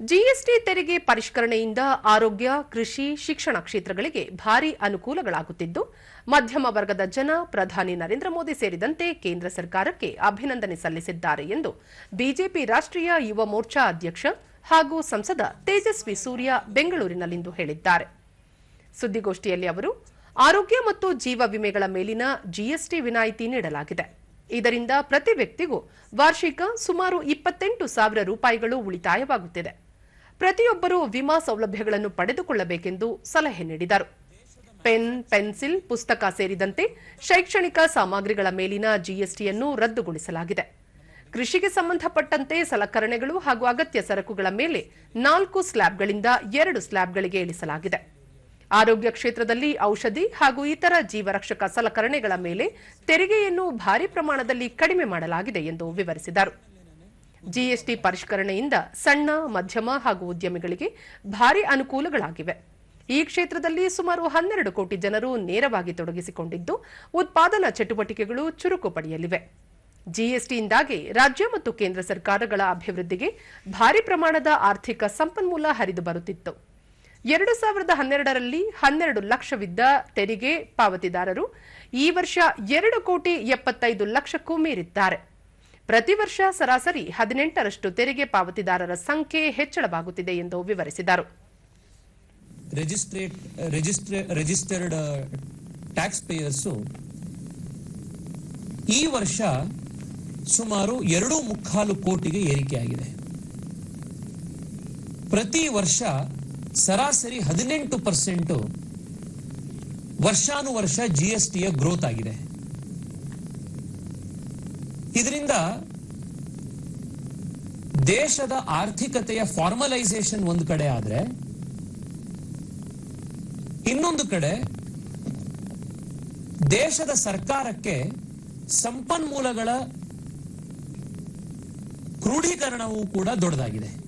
GST ತೆರಿಗೆ ಪರಿಷ್ಕರಣೆಯಿಂದ ಆರೋಗ್ಯ, ಕೃಷಿ, ಶಿಕ್ಷಣ ಕ್ಷೇತ್ರಗಳಿಗೆ ಭಾರಿ ಅನುಕೂಲಗಳಾಗುತ್ತಿದ್ದು, ಮಧ್ಯಮ ವರ್ಗದ ಜನ ಪ್ರಧಾನಿ ನರೇಂದ್ರ ಮೋದಿ ಸೇರಿದಂತೆ ಕೇಂದ್ರ ಸರ್ಕಾರಕ್ಕೆ ಅಭಿನಂದನೆ ಸಲ್ಲಿಸಿದ್ದಾರೆ ಎಂದು ಬಿಜೆಪಿ ರಾಷ್ಟ್ರೀಯ ಯುವ ಮೋರ್ಚಾ ಅಧ್ಯಕ್ಷ ಹಾಗೂ ಸಂಸದ ತೇಜಸ್ವಿ ಸೂರ್ಯ ಬೆಂಗಳೂರಿನಲ್ಲಿಂದು ಹೇಳಿದ್ದಾರೆ. ಸುದ್ದಿಗೋಷ್ಠಿಯಲ್ಲಿ ಅವರು, ಆರೋಗ್ಯ ಮತ್ತು ಜೀವ ವಿಮೆಗಳ ಮೇಲಿನ ಜಿಎಸ್ಟಿ ವಿನಾಯಿತಿ ನೀಡಲಾಗಿದೆ. ಇದರಿಂದ ಪ್ರತಿ ವ್ಯಕ್ತಿಗೂ ವಾರ್ಷಿಕ ಸುಮಾರು ಇಪ್ಪತ್ತೆಂಟು ಸಾವಿರ ರೂಪಾಯಿಗಳು ಉಳಿತಾಯವಾಗುತ್ತಿದೆ. ಪ್ರತಿಯೊಬ್ಬರೂ ವಿಮಾ ಸೌಲಭ್ಯಗಳನ್ನು ಪಡೆದುಕೊಳ್ಳಬೇಕೆಂದು ಸಲಹೆ ನೀಡಿದರು. ಪೆನ್, ಪೆನ್ಸಿಲ್, ಪುಸ್ತಕ ಸೇರಿದಂತೆ ಶೈಕ್ಷಣಿಕ ಸಾಮಗ್ರಿಗಳ ಮೇಲಿನ ಜಿಎಸ್ಟಿಯನ್ನು ರದ್ದುಗೊಳಿಸಲಾಗಿದೆ. ಕೃಷಿಗೆ ಸಂಬಂಧಪಟ್ಟಂತೆ ಸಲಕರಣೆಗಳು ಹಾಗೂ ಅಗತ್ಯ ಸರಕುಗಳ ಮೇಲೆ ನಾಲ್ಕು ಸ್ಲ್ಯಾಬ್ಗಳಿಂದ ಎರಡು ಸ್ಲ್ಯಾಬ್ಗಳಿಗೆ ಇಳಿಸಲಾಗಿದೆ. ಆರೋಗ್ಯ ಕ್ಷೇತ್ರದಲ್ಲಿ ಔಷಧಿ ಹಾಗೂ ಇತರ ಜೀವರಕ್ಷಕ ಸಲಕರಣೆಗಳ ಮೇಲೆ ತೆರಿಗೆಯನ್ನು ಭಾರಿ ಪ್ರಮಾಣದಲ್ಲಿ ಕಡಿಮೆ ಮಾಡಲಾಗಿದೆ ಎಂದು ವಿವರಿಸಿದರು. ಜಿಎಸ್ಟಿ ಪರಿಷ್ಕರಣೆಯಿಂದ ಸಣ್ಣ, ಮಧ್ಯಮ ಹಾಗೂ ಉದ್ಯಮಿಗಳಿಗೆ ಭಾರಿ ಅನುಕೂಲಗಳಾಗಿವೆ. ಈ ಕ್ಷೇತ್ರದಲ್ಲಿ ಸುಮಾರು ಹನ್ನೆರಡು ಕೋಟಿ ಜನರು ನೇರವಾಗಿ ತೊಡಗಿಸಿಕೊಂಡಿದ್ದು, ಉತ್ಪಾದನಾ ಚಟುವಟಿಕೆಗಳು ಚುರುಕು ಪಡೆಯಲಿವೆ. ಜಿಎಸ್ಟಿಯಿಂದಾಗಿ ರಾಜ್ಯ ಮತ್ತು ಕೇಂದ್ರ ಸರ್ಕಾರಗಳ ಅಭಿವೃದ್ಧಿಗೆ ಭಾರಿ ಪ್ರಮಾಣದ ಆರ್ಥಿಕ ಸಂಪನ್ಮೂಲ ಹರಿದು ಬರುತ್ತಿತ್ತು. ಎರಡು ಸಾವಿರದ ಹನ್ನೆರಡರಲ್ಲಿ ಹನ್ನೆರಡು ಲಕ್ಷವಿದ್ದ ತೆರಿಗೆ ಪಾವತಿದಾರರು ಈ ವರ್ಷ ಎರಡು ಕೋಟಿ ಎಪ್ಪತ್ತೈದು ಲಕ್ಷಕ್ಕೂ ಮೀರಿದ್ದಾರೆ. ಪ್ರತಿ ವರ್ಷ ಸರಾಸರಿ ಹದಿನೆಂಟರಷ್ಟು ತೆರಿಗೆ ಪಾವತಿದಾರರ ಸಂಖ್ಯೆ ಹೆಚ್ಚಳವಾಗುತ್ತಿದೆ ಎಂದು ವಿವರಿಸಿದರು. ರಿಜಿಸ್ಟರ್ಡ್ ಟ್ಯಾಕ್ಸ್ ಪೇಯರ್ಸು ಈ ವರ್ಷ ಸುಮಾರು ಎರಡು ಮುಕ್ಕಾಲು ಕೋಟಿಗೆ ಏರಿಕೆಯಾಗಿದೆ ಪ್ರತಿ ವರ್ಷ ಸರಾಸರಿ ಹದಿನೆಂಟು ಪರ್ಸೆಂಟ್ ವರ್ಷಾನುವರ್ಷ ಜಿ ಎಸ್ ಗ್ರೋತ್ ಆಗಿದೆ. ಇದರಿಂದ ದೇಶದ ಆರ್ಥಿಕತೆಯ ಫಾರ್ಮಲೈಸೇಷನ್ ಒಂದು ಕಡೆ ಆದ್ರೆ, ಇನ್ನೊಂದು ಕಡೆ ದೇಶದ ಸರ್ಕಾರಕ್ಕೆ ಸಂಪನ್ಮೂಲಗಳ ಕ್ರೋಢೀಕರಣವೂ ಕೂಡ ದೊಡ್ಡದಾಗಿದೆ.